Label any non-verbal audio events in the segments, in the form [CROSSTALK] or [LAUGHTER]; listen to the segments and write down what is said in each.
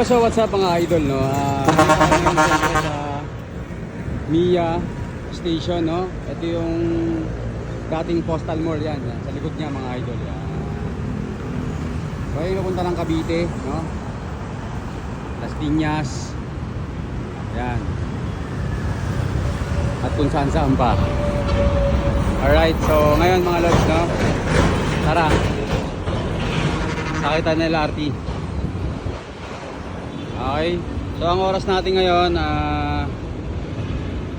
So what's up mga idol, no? Ah, siyempre sa Mia Station, no? Ito yung dating postal mall yan, yan. Sa likod niya mga idol, yan. So, ayun napunta ng Cavite, no? Las Piñas. Yan. At kung saan saan pa. Alright, so ngayon mga lods, no? Tara. Sakita na LRT. Okay. So ang oras natin ngayon ah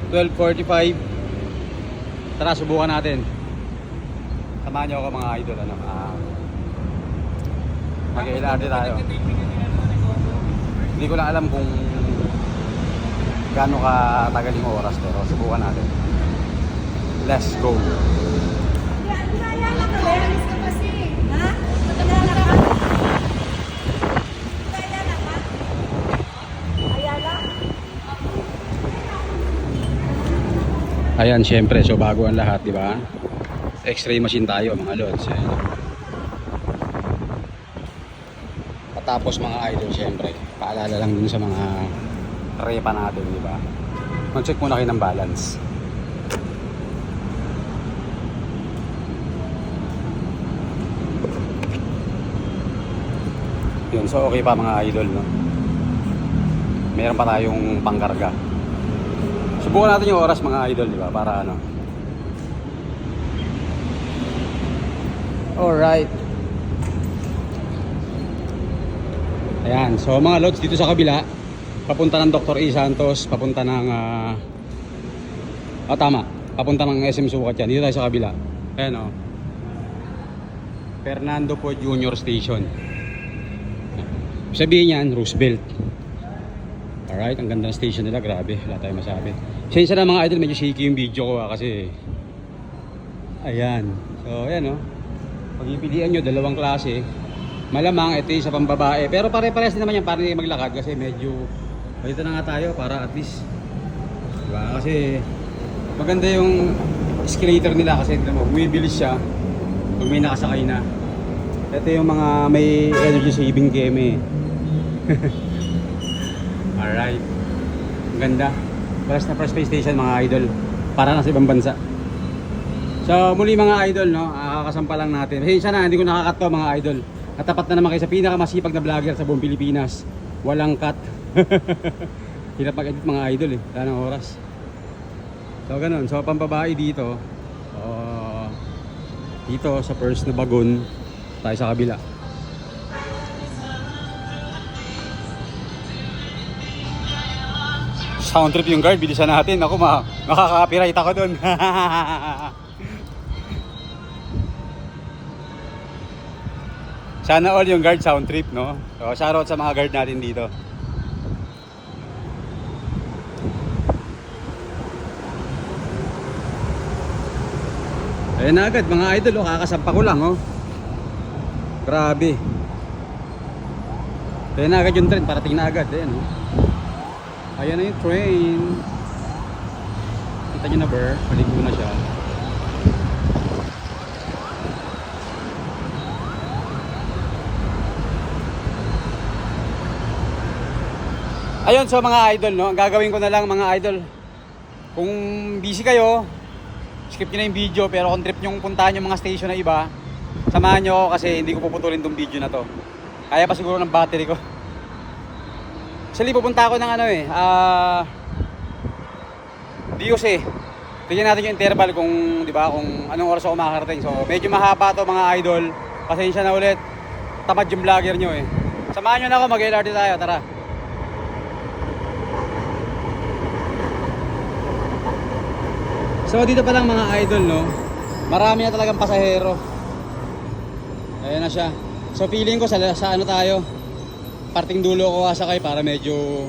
12:45. Tara subukan natin. Samahan niyo ako mga idol ano. Ah Mag-LRT tayo. Hindi ko lang alam kung gaano ka tagal yung oras pero subukan natin. Let's go. Ayan, syempre, so bago ang lahat, di ba? X-ray machine tayo, mga lods. Ayan. Patapos mga idol, syempre, paalala lang dun sa mga repa natin, di ba? Mag-check muna kayo ng balance. Yun, so okay pa mga idol, no? Meron pa tayong pangkarga. Subukan natin yung oras mga idol, di ba? Para ano. Alright. Ayan, so mga lods dito sa kabila, papunta ng Dr. E. Santos, papunta ng ah ah, tama, papunta ng SM Sukat yan. Dito tayo sa kabila. Ayan oh. Fernando po Junior Station. Sabihin yan, Roosevelt. Alright, ang ganda ng station nila, grabe, wala tayong masabi. Sensya na mga idol, medyo shaky yung video ko ah, kasi Ayan. So, ayan oh. Pagpipilian nyo, dalawang klase. Malamang ito yung sa pambabae. Pero pare-pares din naman yan para hindi maglakad kasi medyo dito na nga tayo para at least diba? Kasi maganda yung escalator nila kasi mo, bumibilis siya pag may nakasakay na. Ito yung mga may energy saving keme. [LAUGHS] Alright. Ang ganda. Paras na first space station mga idol. Para na sa ibang bansa. So muli mga idol, no, kakakasampa lang natin. Hey, sana hindi ko nakakat to mga idol. Natapat na naman kayo sa pinakamasipag na vlogger sa buong Pilipinas. Walang cut. [LAUGHS] Hirap mag-edit mga idol eh. Wala oras. So ganun. So pampabae dito. Uh, dito sa first na bagon. Tayo sa kabila. Sound trip yung guard, bilisan natin. Ako ma makaka-copyright ako doon. [LAUGHS] Sana all yung guard sound trip, no? So, shoutout sa mga guard natin dito. Ayan na agad, mga idol, oh, kakasampa ko lang, oh. Grabe. Ayan na agad yung train, parating na agad, ayan, oh. Ayan na yung train. Kita nyo na, Ber, paligo na siya. Ayun, so mga idol, no? Ang gagawin ko na lang mga idol. Kung busy kayo, skip nyo na yung video. Pero kung trip nyo puntahan yung mga station na iba, samahan nyo kasi hindi ko puputulin tong video na to. Kaya pa siguro ng battery ko. [LAUGHS] Actually, pupunta ako ng ano eh, ah... Dios eh. Tingnan natin yung interval kung, di ba, kung anong oras ako makakarating. So, medyo mahaba to mga idol. Pasensya na ulit. Tamad yung vlogger nyo eh. Samahan nyo na ako, mag-LRT tayo, tara. So dito pa lang mga idol no, marami na talagang pasahero. Ayan na siya. So feeling ko sa, sa ano tayo, parting dulo ko kasakay para medyo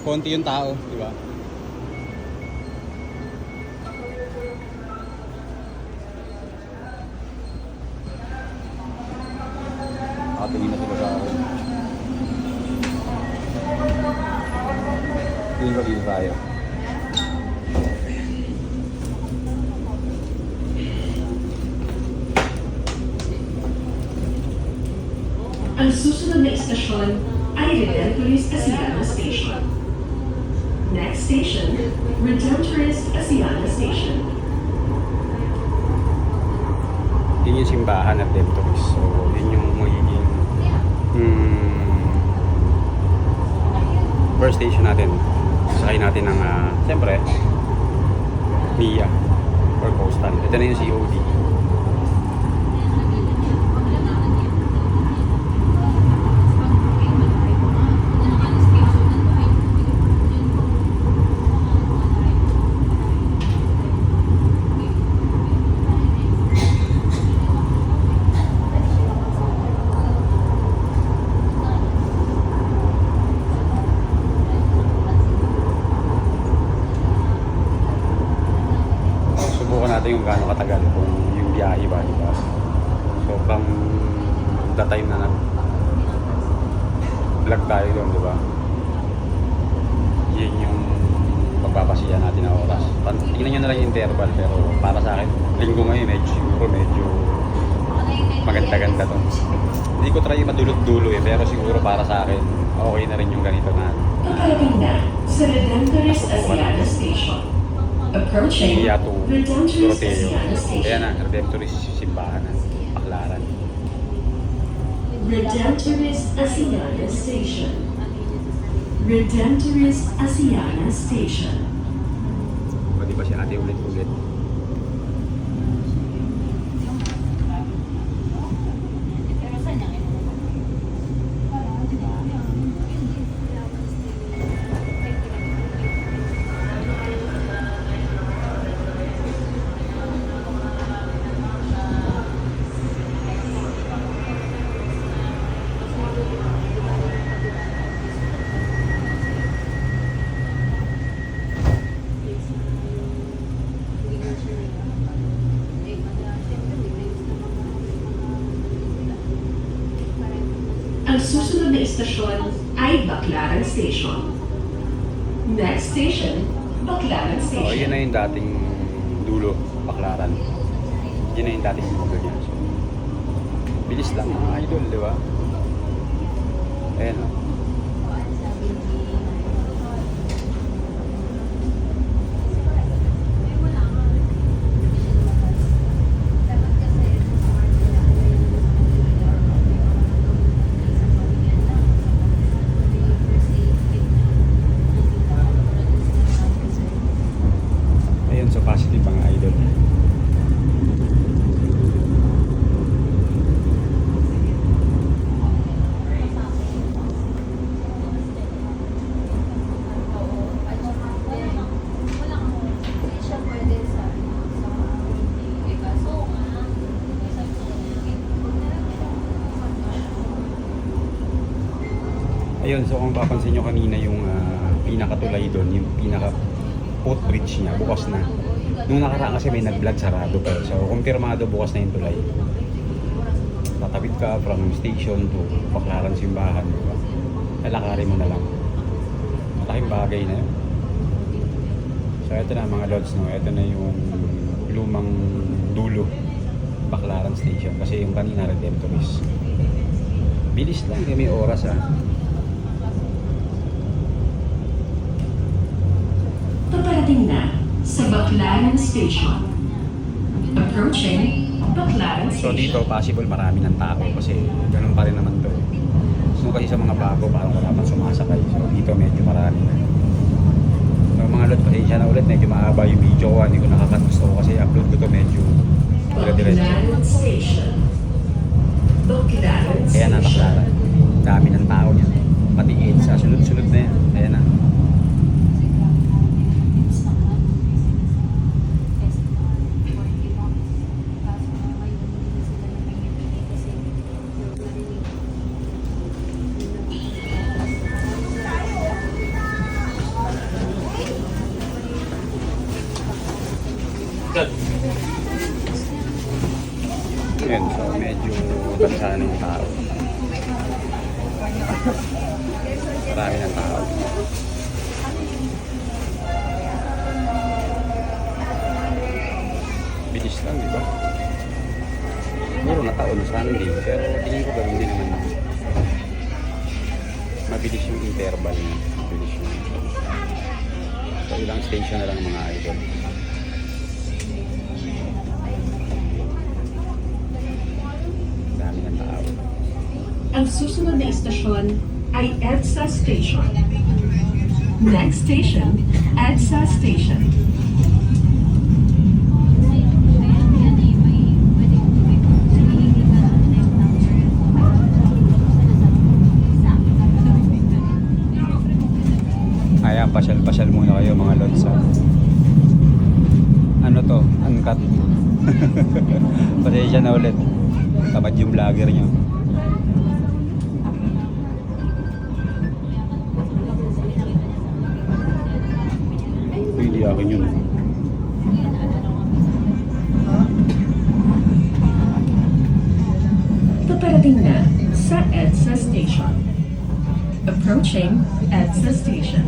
konti yung tao, di ba? Nakatingin na sila sa akin. Tingin dito tayo. Susunod na istasyon Redemptorist Asiana Station. Next station, Redemptorist Asiana Station. Yun yung simbahan at Demptoris. So, yun yung magiging mm, first station natin. Sakay natin ng, ah, siyempre, MIA or Coastal. Ito na yung COD. Natin yung gaano katagal kung yung biyahe ba, di ba? So, from the time na nag vlog tayo doon, di ba? Yun yung pagpapasiya natin na oras. Tingnan nyo na lang yung interval, pero para sa akin, linggo ngayon, medyo siguro medyo maganda-ganda to. Hindi ko try madulot-dulo eh, pero siguro para sa akin, okay na rin yung ganito na Paparating na sa Redemptorist Asiana Station. Approaching Iya to Redemptorist Doroteo. Asiana Station. Kaya na, Redemptorist simbahan na, Paklaran. Redemptorist Asiana Station. Redemptorist Asiana Station. O di ba si ate ulit-ulit? Istasyon ay Baclaran Station. Next station, Baclaran Station. yun na yung dating dulo, Paklaran. Yun na yung dating dulo niya. So, bilis lang mga idol, di ba? Ayan o. Ayun, so positive mga idol. Ayun, so kung papansin nyo kanina yung ah, pinakatulay doon, yung pinaka footbridge niya, bukas na. Nung nakaraan kasi may nag-vlog sarado pa. eh. So, kumpirmado bukas na yung tulay. Tatawid ka from station to Baklaran Simbahan, di ba? Lalakarin mo na lang. Malaking bagay na yun. So, ito na mga lods, no? Ito na yung lumang dulo. Baklaran Station. Kasi yung kanina, Redemptorist. Bilis lang, hindi may oras ah. Paparating na sa Baclaran Station. Approaching Baclaran So Station. dito possible marami ng tao kasi ganun pa rin naman to. So kasi sa mga bago parang wala pang sumasakay. So dito medyo marami na. So mga lot pasensya na ulit medyo mahaba yung video ko. Hindi ko nakakat gusto ko kasi tansahan yung tao. Marami ng tao. Bilis lang, di ba? Siguro nataon Sunday, pero tingin ko gawin din naman. mabilis yung interval niya. Mabilis yung So ilang station na lang mga idol. Dami ng tao. Ang susunod na istasyon ay EDSA Station. Next station, EDSA Station. Ayan, pasyal-pasyal muna kayo mga lods. Ano to? Uncut. [LAUGHS] Pasensya na ulit. Tamad yung vlogger nyo. Approaching EDSA Station.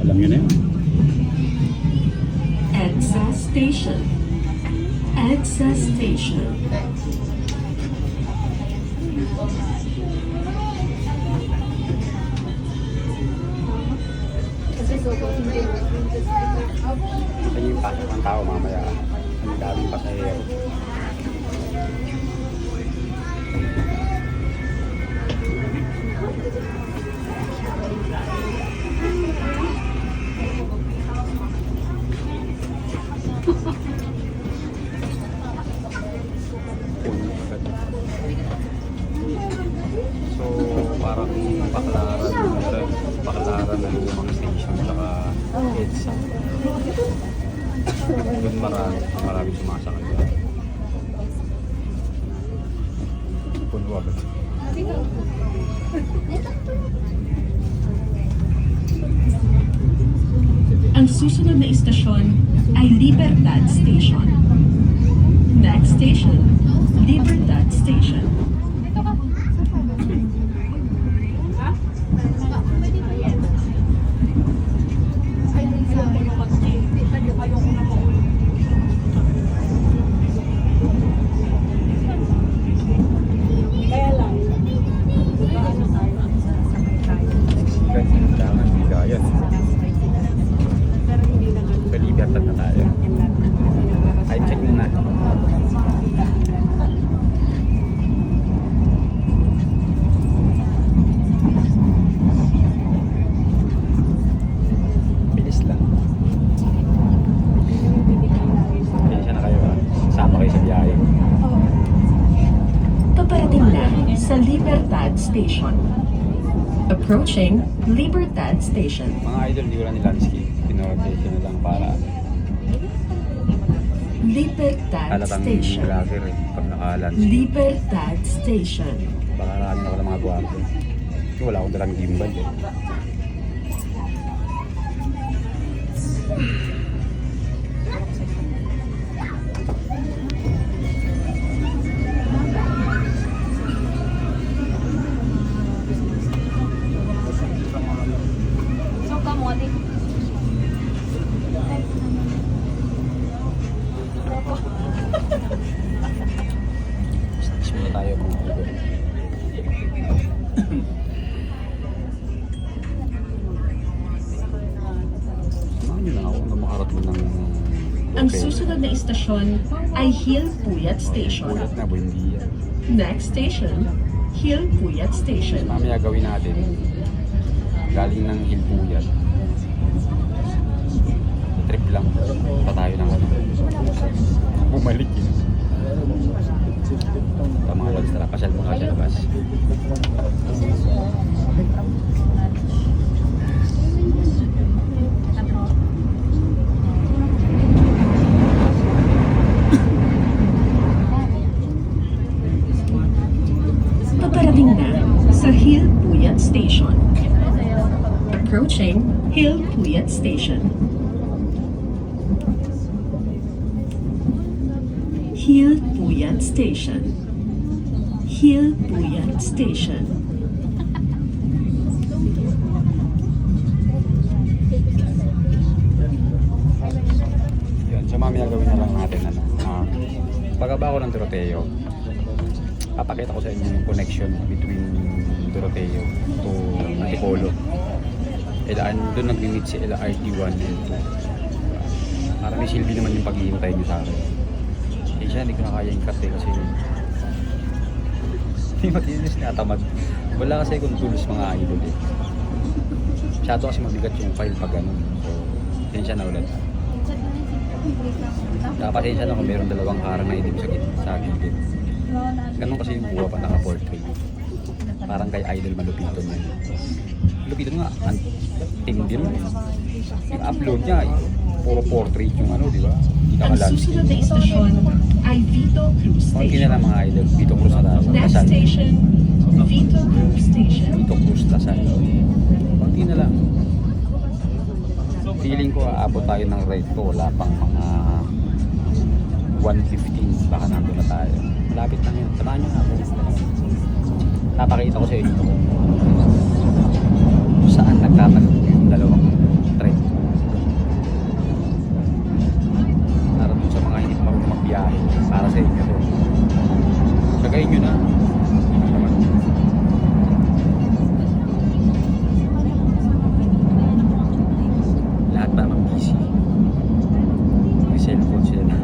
Alam nyo na yun. EDSA Station. EDSA Station. Kaya yung pasok ng tao mamaya. Ang daming pasahero. So, parang baklaran na baklaran na lumang station saka EDSA. Doon marami, marami sumasakay. Puno agad. Ang susunod na istasyon ay Libertad Station. Next station, Libertad Station. Sikat, kailangan, hindi kaya. Sa Libertad na tayo. Ay, check muna. Bilis lang. Pasensya na kayo ha. Sama kayo sa biyahe. Paparating na sa Libertad Station. Approaching Libertad Station. Mga idol, hindi ko lang nilandscape. Pinorte ko na lang para Libertad halatang Station. vlogger eh. Pag naka-landscape. Libertad Station. Baka maraming ako ng mga gwapo. Kasi wala akong dalang gimbal eh. Istasyon ay Hill Puyat Station. Puyat na, Buendia. Next station, Hill Puyat Station. Mamaya gawin natin. Galing ng Hilpuyat. Trip lang. Pa tayo ng ano. Bumalik yun. Ito mga lods, tara. Pasyal mo ka sa labas. Paparating na sa Hill Puyat Station. Approaching Hill Puyat Station. Hill Puyat Station. Hill Puyat Station. Yun. So mamaya gawin na lang natin ano. Uh, pagkaba ko ng troteo. papakita ko sa inyo yung connection between Doroteo to Antipolo. Ilaan, doon nag-meet si LRT 1 and 2. Para may silbi naman yung paghihintay nyo sa akin. Eh siya, hindi ko na kaya yung eh, kasi hindi matinis na tamad. Wala kasi akong tools mga idol eh. Masyado kasi mabigat yung file pag ganun. So, pasensya na ulit. Kaya pasensya na kung meron dalawang harang na idim sa git- sa gilid. Ganun kasi yung buwa pa naka-portrait. Parang kay Idol Malupiton yun. Malupiton nga, ang tindi nun eh. Yung upload niya, eh, puro portrait yung ano, di ba? Hindi Ang naka-landscape. susunod na istasyon ay Vito Cruz Konti na Station. lang mga idol. Vito Cruz na tayo. Next Lasal. station, Vito Cruz Station. Vito Cruz Lasal. Konti na lang. Feeling ko aabot tayo ng rate ko. Wala pang mga 115. Baka nandun na tayo. Malapit lang yun. Samahan nyo na ako. Napakita ko sa inyo kung saan nagtatagpo Sagayin nyo na. Lahat pa naman busy. May cellphone sila.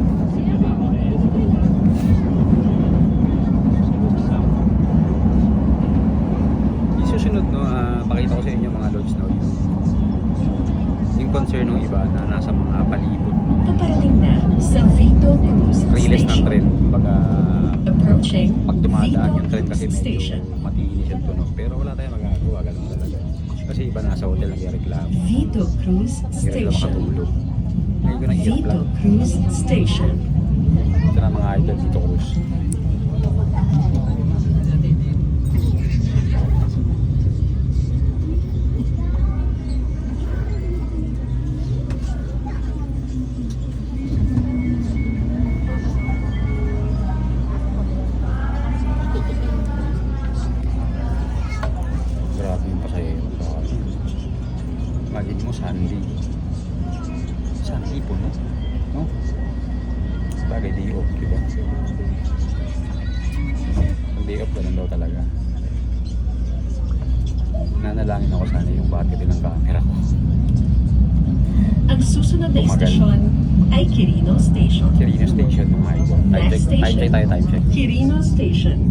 Yung susunod no, ah, pakita ko sa inyo mga lods no, yung, yung concern ng iba na nasa mga palibot Paparating na sa Vito Cruz riles ng Station. tren. Kumbaga, Approaching pag dumadaan Vito yung tren kasi Cruz medyo matiinis yung tunog. Pero wala tayong magagawa, ganun talaga. Kasi iba nasa hotel nagreklamo. Vito Cruz Station. makatulog. Ngayon ko ng Vito. Cruz Station. Ito na mga idol dito cruise. Quirino Station.